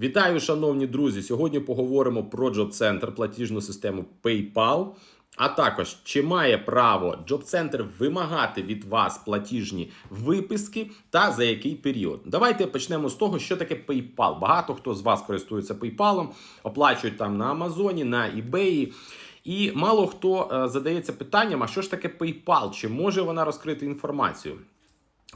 Вітаю, шановні друзі! Сьогодні поговоримо про Center, платіжну систему PayPal. А також чи має право Center вимагати від вас платіжні виписки та за який період? Давайте почнемо з того, що таке PayPal. Багато хто з вас користується PayPal, оплачують там на Амазоні, на eBay. І мало хто е, задається питанням: а що ж таке PayPal? Чи може вона розкрити інформацію?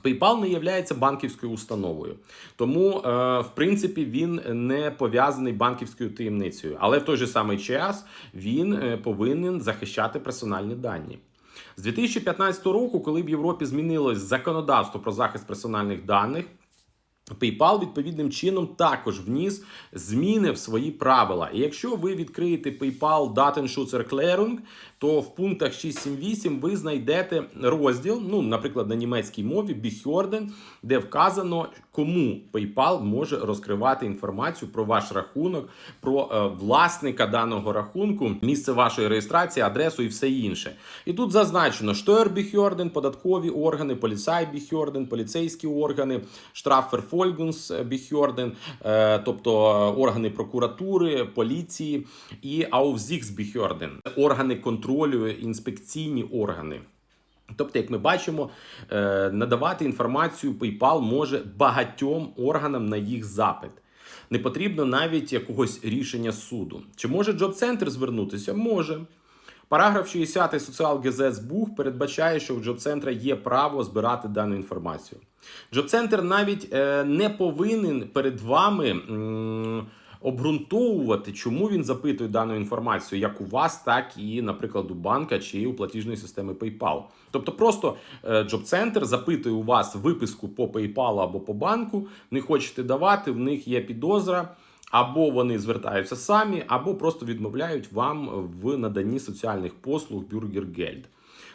PayPal не є банківською установою, тому, е, в принципі, він не пов'язаний банківською таємницею, але в той же самий час він е, повинен захищати персональні дані. З 2015 року, коли в Європі змінилось законодавство про захист персональних даних. PayPal відповідним чином також вніс зміни в свої правила. І якщо ви відкриєте PayPal Datenschutzerklärung, то в пунктах 678 ви знайдете розділ, ну, наприклад, на німецькій мові Behörden, де вказано, кому PayPal може розкривати інформацію про ваш рахунок, про е, власника даного рахунку, місце вашої реєстрації, адресу і все інше. І тут зазначено Steuerbehörden, податкові органи, Polizeibehörden, поліцейські органи, Strafverfolgungsbehörden, е, тобто е, органи прокуратури, поліції і Aufsichtsbehörden, органи контролю, інспекційні органи. Тобто, як ми бачимо, е, надавати інформацію PayPal може багатьом органам на їх запит. Не потрібно навіть якогось рішення суду. Чи може Center звернутися? Може. Параграф 60 Соціалгезецбух передбачає, що Job Center є право збирати дану інформацію. Center навіть е, не повинен перед вами. обґрунтовувати, чому він запитує дану інформацію, як у вас, так і, наприклад, у банка чи у платіжної системи PayPal. Тобто, просто е, Center запитує у вас виписку по PayPal або по банку, не хочете давати, в них є підозра. Або вони звертаються самі, або просто відмовляють вам в наданні соціальних послуг Бюргергельд.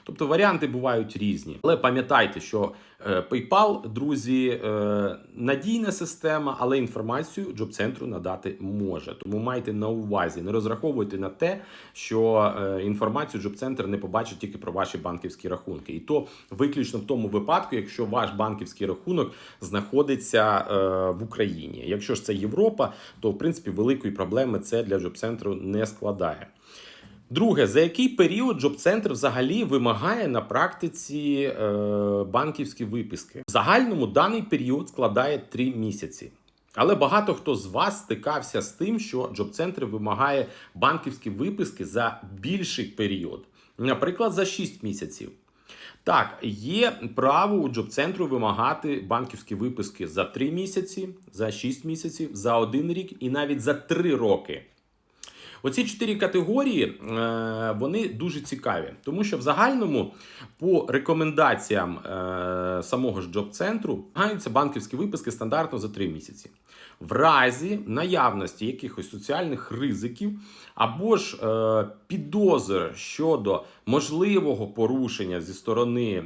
Тобто варіанти бувають різні. Але пам'ятайте, що е, PayPal, друзі, е, надійна система, але інформацію Джоб-центру надати може. Тому майте на увазі, не розраховуйте на те, що е, інформацію Джоб-центр не побачить тільки про ваші банківські рахунки. І то виключно в тому випадку, якщо ваш банківський рахунок знаходиться в Україні. Якщо ж це Європа, то в принципі великої проблеми це для Джоб-центру не складає. Друге, за який період Джоб-центр взагалі вимагає на практиці е, банківські виписки? В загальному даний період складає 3 місяці. Але багато хто з вас стикався з тим, що Джоб-центр вимагає банківські виписки за більший період, наприклад, за 6 місяців. Так, є право у Джоб-центру вимагати банківські виписки за 3 місяці, за 6 місяців, за 1 рік і навіть за 3 роки. Оці чотири категорії е, вони дуже цікаві, тому що в загальному по рекомендаціям е, самого ж джоб-центру гаються банківські виписки стандартно за 3 місяці. В разі наявності якихось соціальних ризиків або ж е, підозр щодо можливого порушення зі сторони е,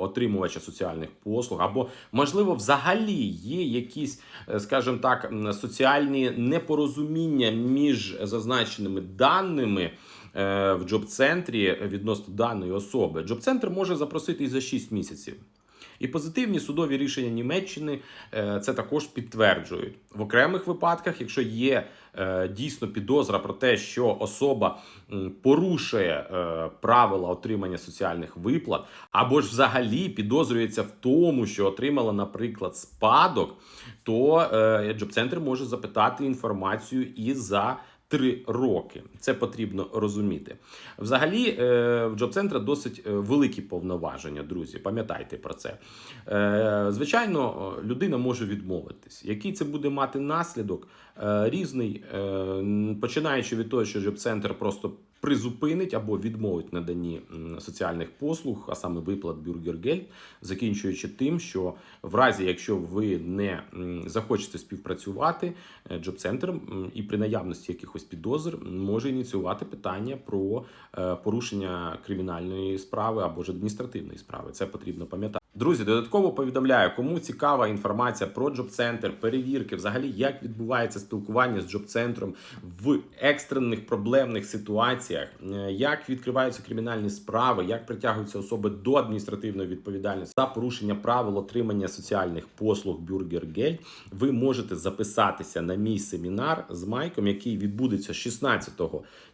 отримувача соціальних послуг, або можливо, взагалі є якісь, е, скажімо так, соціальні непорозуміння між зазначеними даними. е, В джоб-центрі відносно даної особи джоб-центр може запросити і за 6 місяців. І позитивні судові рішення Німеччини е, це також підтверджують в окремих випадках, якщо є е, дійсно підозра про те, що особа порушує е, правила отримання соціальних виплат, або ж взагалі підозрюється в тому, що отримала, наприклад, спадок, то Джоб-центр може запитати інформацію і за. Три роки це потрібно розуміти. Взагалі, е, в Джоб-центра досить е, великі повноваження, друзі. Пам'ятайте про це. Е, Звичайно, людина може відмовитись. Який це буде мати наслідок? Різний, починаючи від того, що Джоб-центр просто призупинить або відмовить наданні соціальних послуг, а саме виплат Бюргергельд, закінчуючи тим, що в разі, якщо ви не захочете співпрацювати, Джоб-центр і при наявності якихось підозр може ініціювати питання про е, порушення кримінальної справи або ж адміністративної справи. Це потрібно пам'ятати. Друзі, додатково повідомляю, кому цікава інформація про джоб-центр, перевірки, взагалі як відбувається спілкування з джоб-центром в екстрених проблемних ситуаціях, е, як відкриваються кримінальні справи, як притягуються особи до адміністративної відповідальності за порушення правил отримання соціальних послуг Бюргергель, ви можете записатися на мій семінар з Майком, який відбудеться 16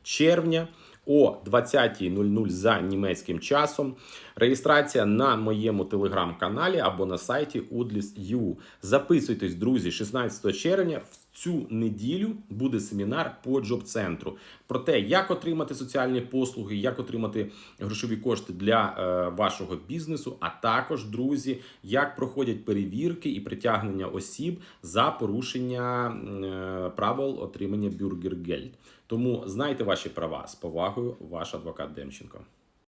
червня о 20.00 за німецьким часом. Реєстрація на моєму телеграм-каналі або на сайті udlis.ua. Записуйтесь, друзі, 16 червня. В цю неділю буде семінар по джоб-центру про те, як отримати соціальні послуги, як отримати грошові кошти для е, вашого бізнесу, а також, друзі, як проходять перевірки і притягнення осіб за порушення е, правил отримання бюргергельд. Тому знайте ваші права з повагою, ваш адвокат Демченко.